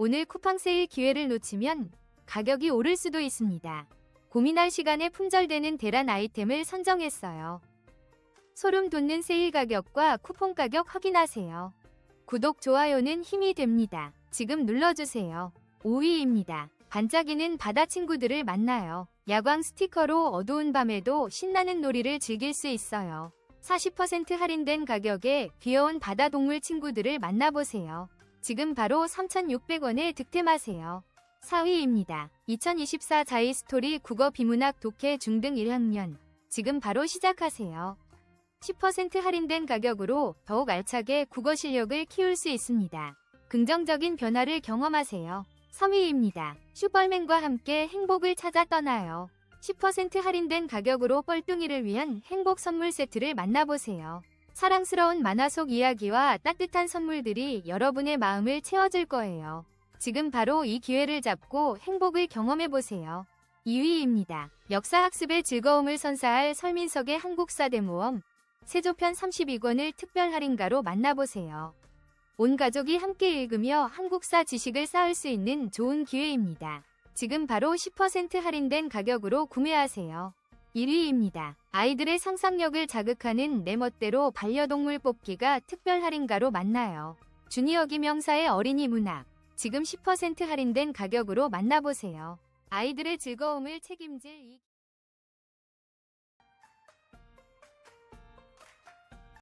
오늘 쿠팡 세일 기회를 놓치면 가격이 오를 수도 있습니다. 고민할 시간에 품절되는 대란 아이템을 선정했어요. 소름 돋는 세일 가격과 쿠폰 가격 확인하세요. 구독, 좋아요는 힘이 됩니다. 지금 눌러주세요. 5위입니다. 반짝이는 바다 친구들을 만나요. 야광 스티커로 어두운 밤에도 신나는 놀이를 즐길 수 있어요. 40% 할인된 가격에 귀여운 바다 동물 친구들을 만나보세요. 지금 바로 3,600원에 득템하세요. 4위입니다. 2024 자이 스토리 국어 비문학 독해 중등 1학년. 지금 바로 시작하세요. 10% 할인된 가격으로 더욱 알차게 국어 실력을 키울 수 있습니다. 긍정적인 변화를 경험하세요. 3위입니다. 슈퍼맨과 함께 행복을 찾아 떠나요. 10% 할인된 가격으로 뻘뚱이를 위한 행복 선물 세트를 만나보세요. 사랑스러운 만화 속 이야기와 따뜻한 선물들이 여러분의 마음을 채워줄 거예요. 지금 바로 이 기회를 잡고 행복을 경험해보세요. 2위입니다. 역사학습의 즐거움을 선사할 설민석의 한국사대 모험 세조편 32권을 특별 할인가로 만나보세요. 온 가족이 함께 읽으며 한국사 지식을 쌓을 수 있는 좋은 기회입니다. 지금 바로 10% 할인된 가격으로 구매하세요. 1위입니다. 아이들의 상상력을 자극하는 내 멋대로 반려동물 뽑기가 특별 할인가로 만나요. 주니어 김영사의 어린이 문학. 지금 10% 할인된 가격으로 만나보세요. 아이들의 즐거움을 책임질 이